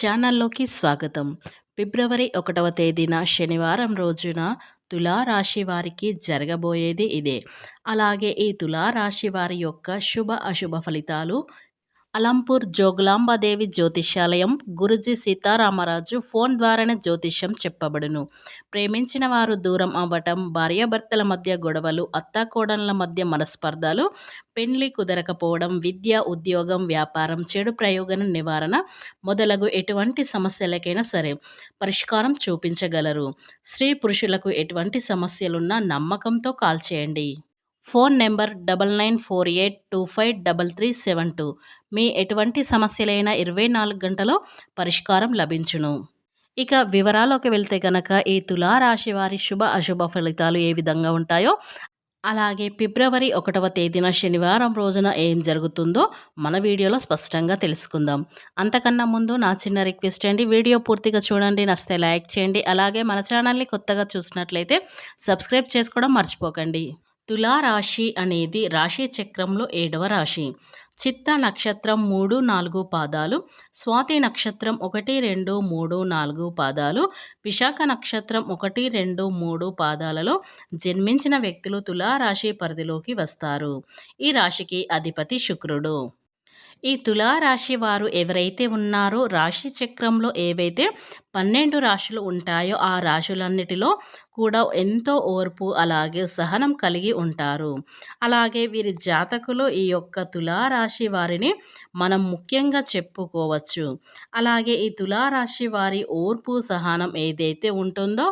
ఛానల్లోకి స్వాగతం. ఫిబ్రవరి ఒకటవ తేదీన శనివారం రోజున తులారాశి వారికి జరగబోయేది ఇదే. అలాగే ఈ తులారాశి వారి యొక్క శుభ అశుభ ఫలితాలు అలంపూర్ జోగులాంబాదేవి జ్యోతిష్యాలయం గురుజీ సీతారామరాజు ఫోన్ ద్వారానే జ్యోతిష్యం చెప్పబడును. ప్రేమించిన వారు దూరం అవ్వటం భార్యాభర్తల మధ్య గొడవలు అత్తాకోడన్ల మధ్య మనస్పర్ధలు పెండ్లి కుదరకపోవడం విద్య ఉద్యోగం వ్యాపారం చెడు ప్రయోగం నివారణ మొదలగు ఎటువంటి సమస్యలకైనా సరే పరిష్కారం చూపించగలరు. స్త్రీ పురుషులకు ఎటువంటి సమస్యలున్నా నమ్మకంతో కాల్ చేయండి. Phone number double nine four eight two five double three seven two. మీ ఎటువంటి సమస్యలైనా ఇరవై నాలుగు గంటలో పరిష్కారం లభించును. ఇక వివరాలోకి వెళ్తే కనుక ఈ తులారాశి వారి శుభ అశుభ ఫలితాలు ఏ విధంగా ఉంటాయో అలాగే ఫిబ్రవరి ఒకటవ తేదీన శనివారం రోజున ఏం జరుగుతుందో మన వీడియోలో స్పష్టంగా తెలుసుకుందాం. అంతకన్నా ముందు నా చిన్న రిక్వెస్ట్ అండి వీడియో పూర్తిగా చూడండి నస్తే లైక్ చేయండి అలాగే మన ఛానల్ని కొత్తగా చూసినట్లయితే సబ్స్క్రైబ్ చేసుకోవడం మర్చిపోకండి. తులారాశి అనేది రాశి చక్రంలో ఏడవ రాశి. చిత్త నక్షత్రం మూడు నాలుగు పాదాలు స్వాతి నక్షత్రం ఒకటి రెండు మూడు నాలుగు పాదాలు విశాఖ నక్షత్రం ఒకటి రెండు మూడు పాదాలలో జన్మించిన వ్యక్తులు తులారాశి పరిధిలోకి వస్తారు. ఈ రాశికి అధిపతి శుక్రుడు. ఈ తులారాశి వారు ఎవరైతే ఉన్నారో రాశి చక్రంలో ఏవైతే పన్నెండు రాశులు ఉంటాయో ఆ రాశులన్నిటిలో కూడా ఎంతో ఓర్పు అలాగే సహనం కలిగి ఉంటారు. అలాగే వీరి జాతకులు ఈ యొక్క తులారాశి వారిని మనం ముఖ్యంగా చెప్పుకోవచ్చు. అలాగే ఈ తులారాశి వారి ఓర్పు సహనం ఏదైతే ఉంటుందో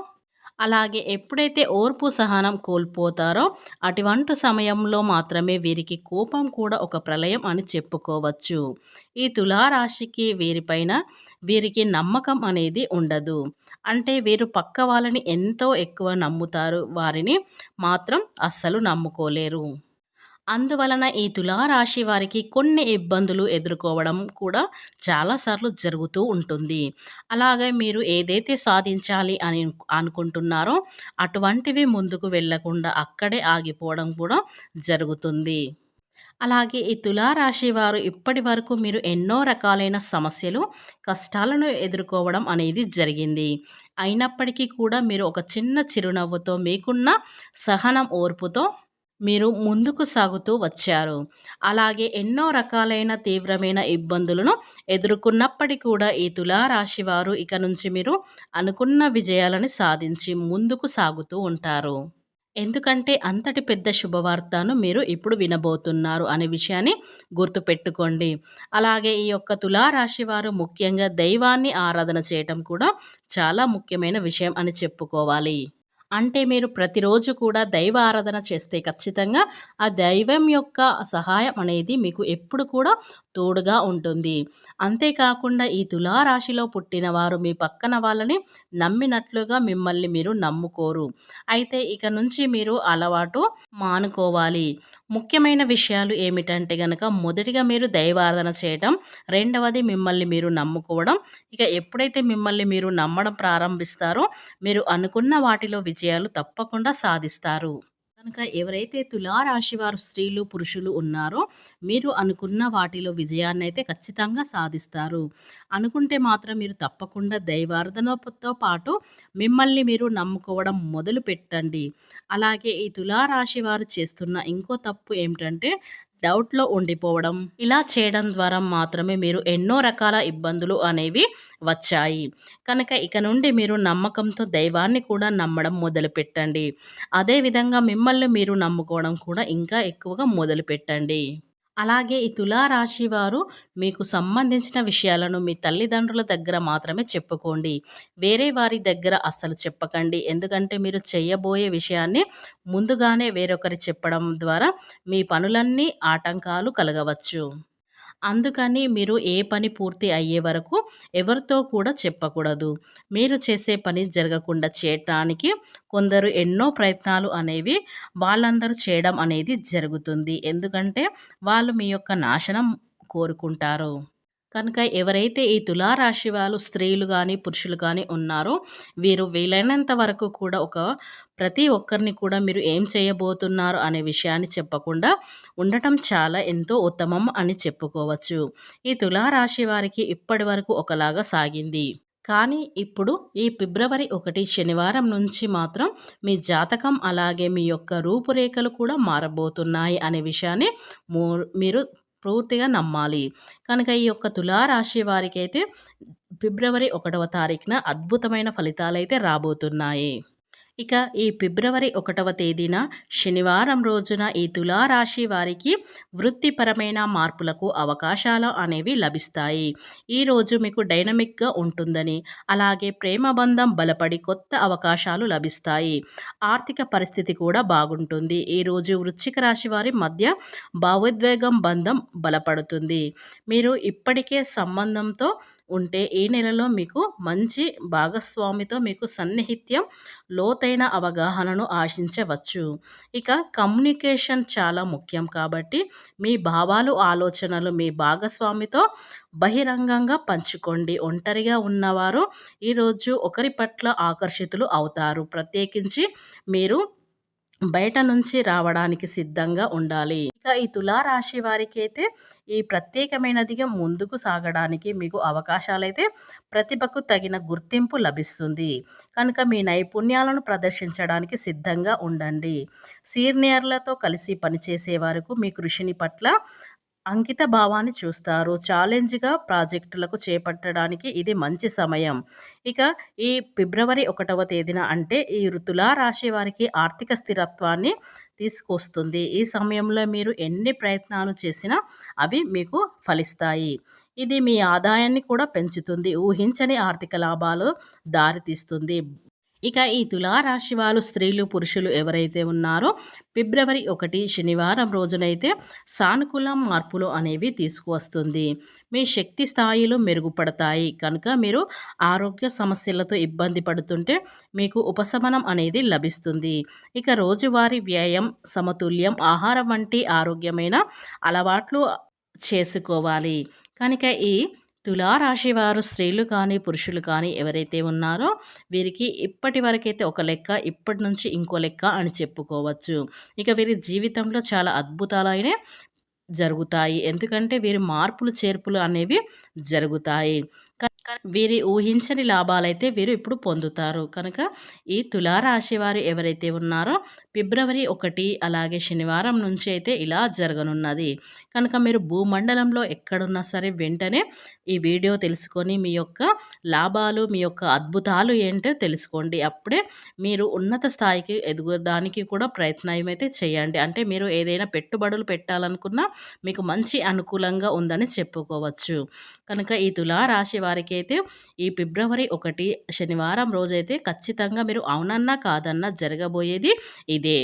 అలాగే ఎప్పుడైతే ఓర్పు సహనం కోల్పోతారో అటువంటి సమయంలో మాత్రమే వీరికి కోపం కూడా ఒక ప్రళయం అని చెప్పుకోవచ్చు. ఈ తులారాశికి వీరిపైన వీరికి నమ్మకం అనేది ఉండదు. అంటే వీరు పక్క వాళ్ళని ఎంతో ఎక్కువ నమ్ముతారు. వారిని మాత్రం అస్సలు నమ్ముకోలేరు. అందువలన ఈ తులారాశి వారికి కొన్ని ఇబ్బందులు ఎదుర్కోవడం కూడా చాలాసార్లు జరుగుతూ ఉంటుంది. అలాగే మీరు ఏదైతే సాధించాలి అని అనుకుంటున్నారో అటువంటివి ముందుకు వెళ్ళకుండా అక్కడే ఆగిపోవడం కూడా జరుగుతుంది. అలాగే ఈ తులారాశి వారు ఇప్పటి వరకు మీరు ఎన్నో రకాలైన సమస్యలు కష్టాలను ఎదుర్కోవడం అనేది జరిగింది. అయినప్పటికీ కూడా మీరు ఒక చిన్న చిరునవ్వుతో మీకున్న సహనం ఓర్పుతో మీరు ముందుకు సాగుతూ వచ్చారు. అలాగే ఎన్నో రకాలైన తీవ్రమైన ఇబ్బందులను ఎదుర్కొన్నప్పటికీ కూడా ఈ తులారాశి వారు ఇక నుంచి మీరు అనుకున్న విజయాలను సాధించి ముందుకు సాగుతూ ఉంటారు. ఎందుకంటే అంతటి పెద్ద శుభవార్తను మీరు ఇప్పుడు వినబోతున్నారు అనే విషయాన్ని గుర్తుపెట్టుకోండి. అలాగే ఈ యొక్క తులారాశి వారు ముఖ్యంగా దైవాన్ని ఆరాధన చేయటం కూడా చాలా ముఖ్యమైన విషయం అని చెప్పుకోవాలి. అంటే మీరు ప్రతిరోజు కూడా దైవ ఆరాధన చేస్తే ఖచ్చితంగా ఆ దైవం యొక్క సహాయం అనేది మీకు ఎప్పుడు కూడా తోడుగా ఉంటుంది. అంతేకాకుండా ఈ తులారాశిలో పుట్టిన వారు మీ పక్కన వాళ్ళని నమ్మినట్లుగా మిమ్మల్ని మీరు నమ్ముకోరు. అయితే ఇక నుంచి మీరు అలవాటు మానుకోవాలి. ముఖ్యమైన విషయాలు ఏమిటంటే గనక మొదటిగా మీరు దైవారాధన చేయడం రెండవది మిమ్మల్ని మీరు నమ్ముకోవడం. ఇక ఎప్పుడైతే మిమ్మల్ని మీరు నమ్మడం ప్రారంభిస్తారో మీరు అనుకున్న వాటిలో విజయాలు తప్పకుండా సాధిస్తారు. కనుక ఎవరైతే తులారాశి వారు స్త్రీలు పురుషులు ఉన్నారో మీరు అనుకున్న వాటిలో విజయాన్ని అయితే ఖచ్చితంగా సాధిస్తారు. అనుకుంటే మాత్రం మీరు తప్పకుండా దైవార్థనతో పాటు మిమ్మల్ని మీరు నమ్ముకోవడం మొదలు పెట్టండి అలాగే ఈ తులారాశి వారు చేస్తున్న ఇంకో తప్పు ఏమిటంటే డౌట్లో ఉండిపోవడం ఇలా చేయడం ద్వారా మాత్రమే మీరు ఎన్నో రకాల ఇబ్బందులు అనేవి వచ్చాయి. కనుక ఇక నుండి మీరు నమ్మకంతో దైవాన్ని కూడా నమ్మడం మొదలుపెట్టండి. అదేవిధంగా మిమ్మల్ని మీరు నమ్ముకోవడం కూడా ఇంకా ఎక్కువగా మొదలుపెట్టండి. అలాగే ఈ తులారాశి వారు మీకు సంబంధించిన విషయాలను మీ తల్లిదండ్రుల దగ్గర మాత్రమే చెప్పుకోండి. వేరే వారి దగ్గర అస్సలు చెప్పకండి. ఎందుకంటే మీరు చేయబోయే విషయాన్ని ముందుగానే వేరొకరి చెప్పడం ద్వారా మీ పనులన్నీ ఆటంకాలు కలగవచ్చు. అందుకని మీరు ఏ పని పూర్తి అయ్యే వరకు ఎవరితో కూడా చెప్పకూడదు. మీరు చేసే పని జరగకుండా చేయటానికి కొందరు ఎన్నో ప్రయత్నాలు అనేవి వాళ్ళందరూ చేయడం అనేది జరుగుతుంది. ఎందుకంటే వాళ్ళు మీ యొక్క నాశనం కోరుకుంటారు. కనుక ఎవరైతే ఈ తులారాశి వాళ్ళు స్త్రీలు కానీ పురుషులు కానీ ఉన్నారో వీరు వీలైనంత వరకు కూడా ఒక ప్రతి ఒక్కరిని కూడా మీరు ఏం చేయబోతున్నారు అనే విషయాన్ని చెప్పకుండా ఉండటం చాలా ఎంతో ఉత్తమం అని చెప్పుకోవచ్చు. ఈ తులారాశి వారికి ఇప్పటి వరకు ఒకలాగా సాగింది. కానీ ఇప్పుడు ఈ ఫిబ్రవరి ఒకటి శనివారం నుంచి మాత్రం మీ జాతకం అలాగే మీ యొక్క రూపురేఖలు కూడా మారబోతున్నాయి అనే విషయాన్ని మీరు పూర్తిగా నమ్మాలి. కనుక ఈ యొక్క తులారాశి వారికి అయితే ఫిబ్రవరి ఒకటవ తారీఖున అద్భుతమైన ఫలితాలు అయితే రాబోతున్నాయి. ఇక ఈ ఫిబ్రవరి ఒకటవ తేదీన శనివారం రోజున ఈ తులారాశి వారికి వృత్తిపరమైన మార్పులకు అవకాశాలు అనేవి లభిస్తాయి. ఈరోజు మీకు డైనమిక్గా ఉంటుందని అలాగే ప్రేమ బంధం బలపడి కొత్త అవకాశాలు లభిస్తాయి. ఆర్థిక పరిస్థితి కూడా బాగుంటుంది. ఈరోజు వృశ్చిక రాశి వారి మధ్య భావోద్వేగం బంధం బలపడుతుంది. మీరు ఇప్పటికే సంబంధంతో ఉంటే ఈ నెలలో మీకు మంచి భాగస్వామితో మీకు సన్నిహిత్యం లోతైన అవగాహనను ఆశించవచ్చు. ఇక కమ్యూనికేషన్ చాలా ముఖ్యం కాబట్టి మీ భావాలు ఆలోచనలు మీ భాగస్వామితో బహిరంగంగా పంచుకోండి. ఒంటరిగా ఉన్నవారు ఈరోజు ఒకరి పట్ల ఆకర్షితులు అవుతారు. ప్రత్యేకించి మీరు బయట నుంచి రావడానికి సిద్ధంగా ఉండాలి. ఇక ఈ తులారాశి వారికైతే ఈ ప్రత్యేకమైనదిగా ముందుకు సాగడానికి మీకు అవకాశాలైతే ప్రతిభకు తగిన గుర్తింపు లభిస్తుంది. కనుక మీ నైపుణ్యాలను ప్రదర్శించడానికి సిద్ధంగా ఉండండి. సీనియర్లతో కలిసి పనిచేసే వరకు మీ కృషిని పట్ల అంకిత భావాన్ని చూస్తారు. ఛాలెంజ్గా ప్రాజెక్టులకు చేపట్టడానికి ఇది మంచి సమయం. ఇక ఈ ఫిబ్రవరి ఒకటవ తేదీన అంటే ఈ ఋతులా రాశి వారికి ఆర్థిక స్థిరత్వాన్ని తీసుకొస్తుంది. ఈ సమయంలో మీరు ఎన్ని ప్రయత్నాలు చేసినా అవి మీకు ఫలిస్తాయి. ఇది మీ ఆదాయాన్ని కూడా పెంచుతుంది. ఊహించని ఆర్థిక లాభాలు దారితీస్తుంది. ఇక ఈ తులారాశి వారు స్త్రీలు పురుషులు ఎవరైతే ఉన్నారో ఫిబ్రవరి ఒకటి శనివారం రోజునైతే సానుకూల మార్పులు అనేవి తీసుకువస్తుంది. మీ శక్తి స్థాయిలు మెరుగుపడతాయి. కనుక మీరు ఆరోగ్య సమస్యలతో ఇబ్బంది పడుతుంటే మీకు ఉపశమనం అనేది లభిస్తుంది. ఇక రోజువారీ వ్యయం సమతుల్యం ఆహారం వంటి ఆరోగ్యమైన అలవాట్లు చేసుకోవాలి. కనుక ఈ తులారాశి వారు స్త్రీలు కానీ పురుషులు కానీ ఎవరైతే ఉన్నారో వీరికి ఇప్పటి వరకైతే ఒక లెక్క ఇప్పటి నుంచి ఇంకో లెక్క అని చెప్పుకోవచ్చు. ఇక వీరి జీవితంలో చాలా అద్భుతాలైన జరుగుతాయి. ఎందుకంటే వీరి మార్పులు చేర్పులు అనేవి జరుగుతాయి. వీరి ఊహించని లాభాలైతే వీరు ఇప్పుడు పొందుతారు. కనుక ఈ తులారాశి వారు ఎవరైతే ఉన్నారో ఫిబ్రవరి ఒకటి అలాగే శనివారం నుంచి అయితే ఇలా జరగనున్నది. కనుక మీరు భూమండలంలో ఎక్కడున్నా సరే వెంటనే ఈ వీడియో తెలుసుకొని మీ యొక్క లాభాలు మీ యొక్క అద్భుతాలు ఏంటో తెలుసుకోండి. అప్పుడే మీరు ఉన్నత స్థాయికి ఎదుగడానికి కూడా ప్రయత్నం అయితే చేయండి. అంటే మీరు ఏదైనా పెట్టుబడులు పెట్టాలనుకున్నా మీకు మంచి అనుకూలంగా ఉందని చెప్పుకోవచ్చు. కనుక ఈ తులారాశి వారికి అయితే ఈ ఫిబ్రవరి ఒకటి శనివారం రోజైతే ఖచ్చితంగా మీరు అవునన్నా కాదన్నా జరగబోయేది ఇదే.